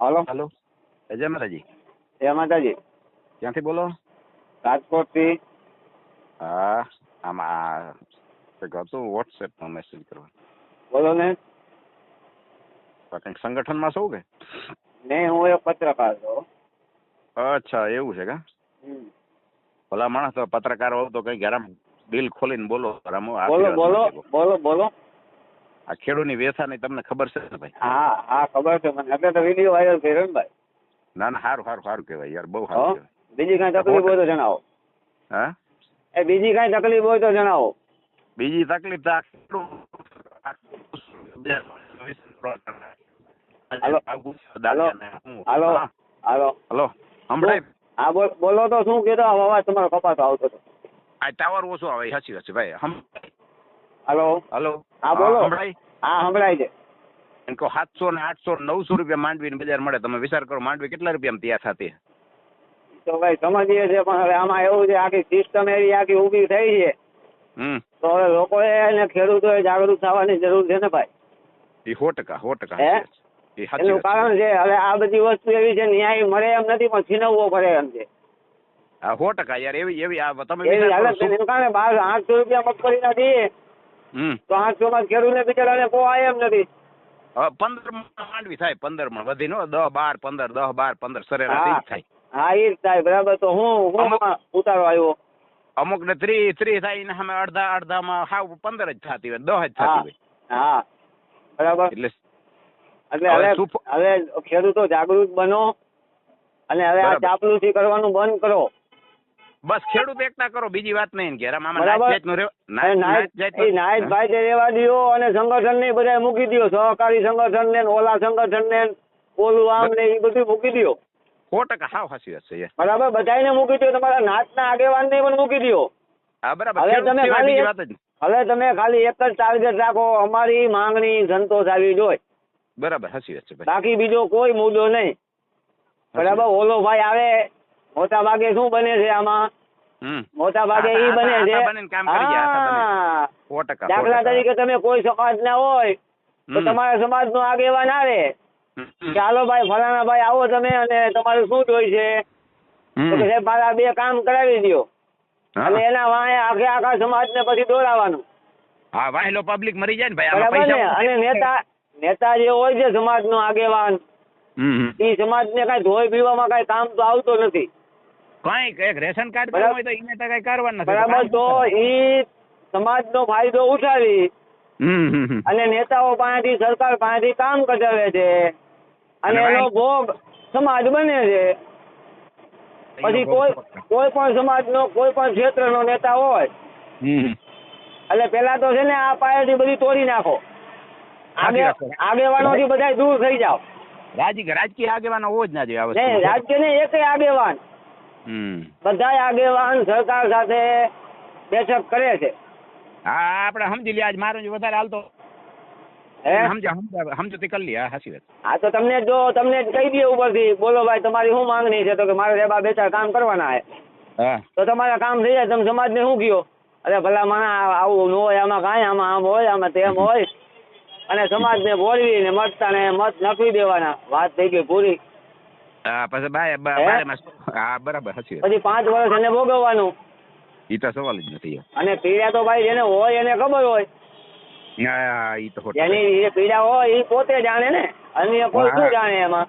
હાલો. Hello. જય માતાજી. જય માતાજી. ક્યાંથી બોલો? રાજકોટથી હા આમાં હતું વોટ્સએપમાં મેસેજ કરવા. બોલો ને. કંઈક સંગઠનમાં છો કે? નહીં હું એક પત્રકાર છું. અચ્છા એવું છે કા. ભલા માણસ તો પત્રકાર હોવ તો કંઈક આરામ દિલ ખોલીને બોલો. બોલો બોલો બોલો બોલો. આ ખેડૂની વ્યથાની તમને ખબર છે ને ભાઈ? હા હા ખબર છે. મને એટલે તો વીડિયો વાયરલ કર્યો ને ભાઈ. ના ના સારું સારું સારું કહેવાય યાર બહુ? સારું બીજી કાંઈ તકલીફ હોય તો જણાવો. હા? એ બીજી કાંઈ તકલીફ હોય તો જણાવો. બીજી તકલીફ તો હાલો. હાલો. હા. હાલો. હલો. સંભળાય. હા બોલો. તો શું કહેતો અવાજ તમારો કપાતો આવતો હતો. આ ટાવર ઓછો આવે સાચી વાત છે ભાઈ. હમ- હાલો? હલો. હા, બોલો. સંભળાય? હા સંભળાય છે. એમ કહો સાતસો ને આઠસો નવસો રૂપિયા માંડવીની બજાર મળે. તમે વિચાર કરો માંડવી કેટલા રૂપિયા તૈયાર થતી? તો ભાઈ સમજીએ છે પણ હવે આમાં એવું છે આખી સિસ્ટમ એવી આખી ઊભી થઈ છે. તો હવે લોકોએ અને ખેડૂતોએ જાગૃત થવાની જરૂર છે ને ભાઈ? એ સો ટકા સો ટકા એનું કારણ છે હવે આ બધી વસ્તુ એવી છે ન્યાય મળે એમ નથી પણ છીનવવો પડે એમ છે. સો ટકા યાર એવી એવી તમે એવી હાલત એનું કારણે બાર આઠસો રૂપિયા મગફળીના દઈએ તો આઠસો માં ખેડૂતને બિચારાને પોવાય એમ નથી. પંદર મણ માંડવી થાય પંદર મણ વધી નો દહ બાર પંદર દહ બાર પંદર સરેરાશ થાય. હા એ જ થાય બરાબર. તો હું હું અમુક- ઉતારો આવ્યો? અમુક ને ત્રીસ ત્રીસ થાય ને અમે અડધા માં હાવ પંદર જ થતી હોય દહ જ થતી હોય. હા. બરાબર. એટલે એટલે હવે હવે ખેડૂતો જાગૃત બનો અને હવે આ. ચાપલુસી કરવાનું બંધ કરો. બસ ખેડૂત એકતા કરો બીજી વાત નહીં ઘેરા નાચ- નાયક ભાઈ ને રેવા દો અને સંગઠન ને બધા મૂકી દો સહકારી સંગઠન ને ઓલા સંગઠન ને ઓલું આમ ને એ બધું મૂકી દો સો ટકા હાવ હાચી હશે. બરાબર? બધાને મૂકી દો તમારા નાતના આગેવાન ને પણ મૂકી દો હવે તમે ખાલી એક- જ નહીં. હવે તમે ખાલી એક જ ટાર્ગેટ રાખો અમારી માંગણી સંતોષ આવી જોઈએ બરાબર હસી હશે બાકી બીજો કોઈ મુદ્દો નહીં. બરાબર? ઓલો ભાઈ આવે મોટા ભાગે શું બને છે આમાં? મોટા ભાગે ઈ બને છે. હા. દાખલા તરીકે તમે કોઈ સમાજ ના હોય તો તમારા સમાજ નો આગેવાન આવે. ચાલો ભાઈ ફલાણા ભાઈ આવો તમે અને તમારું શું જોઈ છે. તો કે સાહેબ મારા બે કામ કરાવી દો અને એના વાંહે આખે આખા સમાજ ને પછી દોડાવાનું હા વાહેલો પબ્લિક મરી જાય ને ભાઈ બરાબર ને? પૈસા અને નેતા નેતા જે હોય છે સમાજ નો આગેવાન. એ સમાજ ને કઈ ધોઈ પીવામાં કઈ કામ તો આવતો નથી. કાંઈ એક રેશન કાર્ડ હોય તો એને તો કઈ કરવાનું નથી. બરાબર તો ઈ સમાજ નો ફાયદો ઉઠાવી. અને નેતાઓ પાસેથી સરકાર પાસેથી કામ કઢાવે છે. અને એનો ભોગ સમાજ બને છે. પછી કોઈ કોઈ પણ સમાજનો કોઈ પણ ક્ષેત્રનો નેતા હોય. એટલે પેલા તો છે ને આ પાયાથી બધી તોડી નાખો. આગેવાનોથી બધા દૂર થઈ જાઓ. રાજકીય આગેવાનો હોવો જ ના જોઈએ રાજકીય ને એક આગેવાન. બધાય આગેવાન સરકાર સાથે બેઠક કરે છે. હા આપણે સમજી લે આજ મારો વધારે હાલતો. હે? સમજા સમજા સમજૂતી કરી લે હા વાત. હા તો તમને જો તમને કહી દે ઉપરથી બોલો ભાઈ તમારી શું માંગણી છે? તો કે મારે આ કામ કરવાના છે તો તમારા કામ થઈ જાય તમે સમાજને શું કયો? અરે ભલા મને આવું ન હોય આમાં કાંઈ આમાં આમ હોય આમાં તેમ હોય. અને સમાજને બોલવી ને મતતા ને મત નખવી દેવાના. વાત થઈ ગઈ પૂરી. હા પછી બાય બારે માસ હા બરાબર સાચી પછી પાંચ વર્ષ એને ભોગવવાનું. ઈ તો સવાલ જ નથી અને પીડા તો ભાઈ જેને હોય એને ખબર હોય. હા ઈ તો. જેની જે પીડા હોય ઈ પોતે જાણે ને. અન્ય કોઈ શું જાણે એમાં?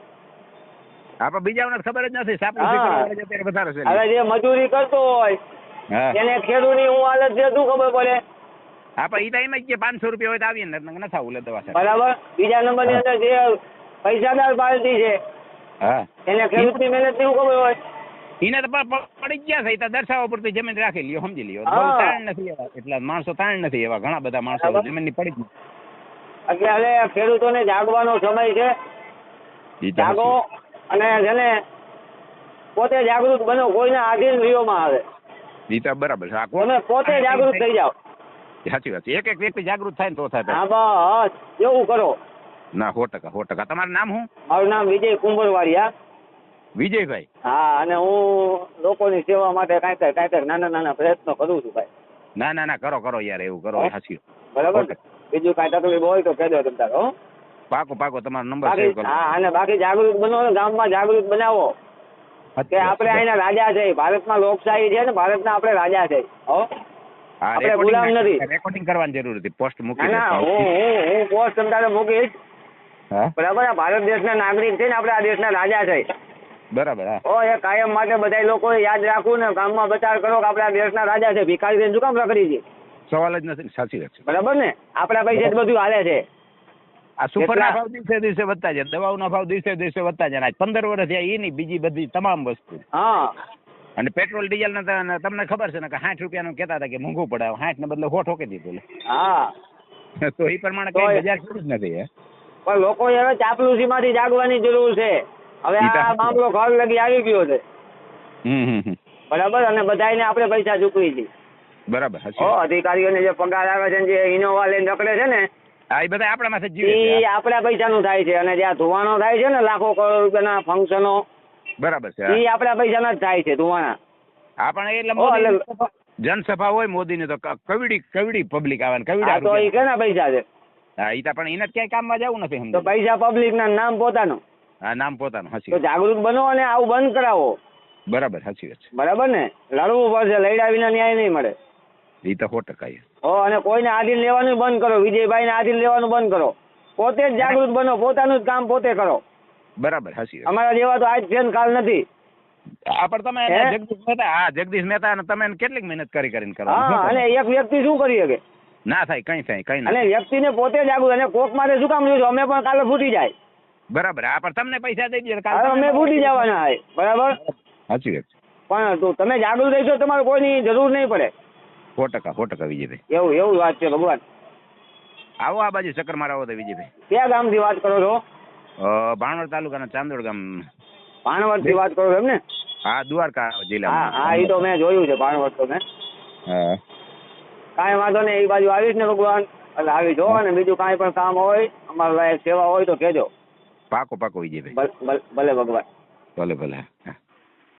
આપણે બીજાઓને ખબર જ નથી. ત્યારે વધારે છે. હવે જે મજૂરી કરતો હોય એને ખેડૂતની હું હાલત છે શું ખબર પડે? હા પણ ઈ ટાઈમ જ કે પાંચસો રૂપિયા હોય તો આવીએ ને નથી આવું લે દવા બરાબર? બીજા નંબરની અંદર જે પૈસાદાર પાર્ટી છે હા. એને ખેડૂતની મહેનત એવું ખબર હોય? એને તો પડી ગયા છે તો દર્શાવવા પૂરતી જમીન રાખી લ્યો સમજી લ્યો. બહુ તાણ નથી એવા એટલા માણસો તાણ નથી એવા ઘણા બધા માણસો. જમીનની પડી જ એટલે ખેડૂતોને જાગવાનો સમય છે. જાગો અને જેને પોતે જાગૃત બનો કોઈના આધીન રિયોમાં આવે. જીતા બરાબર છે. તમે પોતે જાગૃત થઈ જાઓ. સાચી વાત છે. એક એક વ્યક્તિ જાગૃત થાય ને તો થાય હા બસ. એવું કરો. ના સો ટકા સો ટકા. તમારું નામ શું? મારું નામ વિજય કુંભરવાડિયા વિજયભાઈ? હા અને હું લોકોની સેવા માટે કાંઈક કાંઈક નાના નાના પ્રયત્નો કરું છું ભાઈ. ના ના ના કરો કરો યાર એવું કરો હાસી બરાબર બીજું કાંઈ તકલીફ હોય તો કહેજો તમે તારો પાકો પાકો તમારો નંબર સેવ કરો. હા અને બાકી જાગૃત બનો ગામમાં જાગૃત બનાવો. કે આપણે અહીંના રાજા છે ભારતમાં લોકશાહી છે ને ભારતના આપણે રાજા છે હો. હા, આપણે ગુલામ નથી. recording કરવાની જરૂર હતી પોસ્ટ મૂકી ના હું હું હું પોસ્ટ તમને મૂકીશ. બરાબર આ ભારત દેશના નાગરિક છે ને આપણે આ દેશના રાજા છે. બરાબર ઓ એ કાયમ માટે બધા લોકો યાદ રાખવું ને ગામમાં પ્રચાર કરો કે આપણે આ દેશના રાજા છે. ભિખારી શું કામ રખડી છે? સવાલ જ નથી સાચી વાત છે. બરાબર ને? આપણા પૈસે જ બધું હાલે છે. આ સુપરના ભાવ દિવસે દિવસે વધતા જાય દવાઓના ભાવ દિવસે દિવસે વધતા જાય આજ પંદર વર્ષ થયા એની બીજી બધી તમામ વસ્તુ. હા. અને પેટ્રોલ ડીઝલ ને તમને ખબર છે ને કે સાઠ રૂપિયાનું કહેતા હતા કે મોંઘું પડે સાઠ ને બદલે હો ઠોકી દીધું હા. તો એ પ્રમાણે કઈ બજાર થોડી જ નથી હે? પણ લોકોએ હવે ચાપલુસીમાંથી જાગવાની જરૂર છે. હવે આ મામલો ઘર લગી આવી ગયો છે. બરાબર? અને બધાને આપણે પૈસા ચૂકવી છે. બરાબર અધિકારીઓને જે પગાર આવે છે જે ઇનોવા લઈને નકળે છે ને એ બધા આપણા માથે જીવે છે આપણા પૈસાનું થાય છે. અને જ્યાં ધોવાનો થાય છે ને લાખો કરોડ રૂપિયાના ફંક્શનો બરાબર છે. એ આપણા પૈસાના જ થાય છે ધોવાણા. આપણે પણ એટલે મોદી જનસભા હોય મોદીની તો ક- કવડી કવડી પબ્લિક આવે ને આ તો એ. કેના પૈસા છે? હા ઈ તો પણ એને ક્યાંય કામમાં જવું નથી તો પૈસા પબ્લિક ના નામ પોતાનું. હા નામ પોતાનું હસી તો જાગૃત બનો અને આવું બંધ કરાવો. બરાબર સાચી વાત. બરાબર ને? લડવું પડશે લડ્યા વિના ન્યાય નહીં મળે. એ તો સો ટકા. ઓ અને કોઈને આધીન લેવાનું બંધ કરો વિજયભાઈ ને આધીન લેવાનું બંધ કરો. પોતે જ જાગૃત બનો પોતાનું જ કામ પોતે કરો. બરાબર સાચી અમારા જેવા તો આજ છે કાલ નથી. આ તમે જગદીશ મહેતા હા જગદીશ મહેતા તમે કેટલીક મહેનત કરી કરીને હા અને એક વ્યક્તિ શું કરી શકે? ના થાય કઈ થાય કઈ ના અને વ્યક્તિને પોતે જાગૃત અને કોક માટે શું કામ જોઈશું અમે પણ કાલે ફૂટી જાય. બરાબર આ પણ તમને પૈસા દઈ દે અમે ફૂટી જવાના હોય બરાબર? સાચી વાત. પણ તો તમે જાગૃત રહેશો તમારે કોઈની જરૂર નહીં પડે. સો ટકા સો ટકા વિજયભાઈ. એવું એવું વાત છે ભગવાન. આવો આ બાજુ ચક્કર મારો તો વિજયભાઈ. ક્યાં ગામથી વાત કરો છો? ભાણવડ તાલુકાના ચાંદોડ ગામ. ભાણવડથી વાત કરો છો એમ ને હા દ્વારકા હા હા એ તો મેં જોયું છે ભાણવડ તો મેં. હા. કાંઈ વાંધો નહીં એ બાજુ આવીશ ને ભગવાન. એટલે આવી જો અને બીજું કાંઈ પણ કામ હોય અમારા લાયક સેવા હોય તો કહેજો. પાકો પાકો વિજયભાઈ ભલે ભલે ભગવાન. ભલે ભલે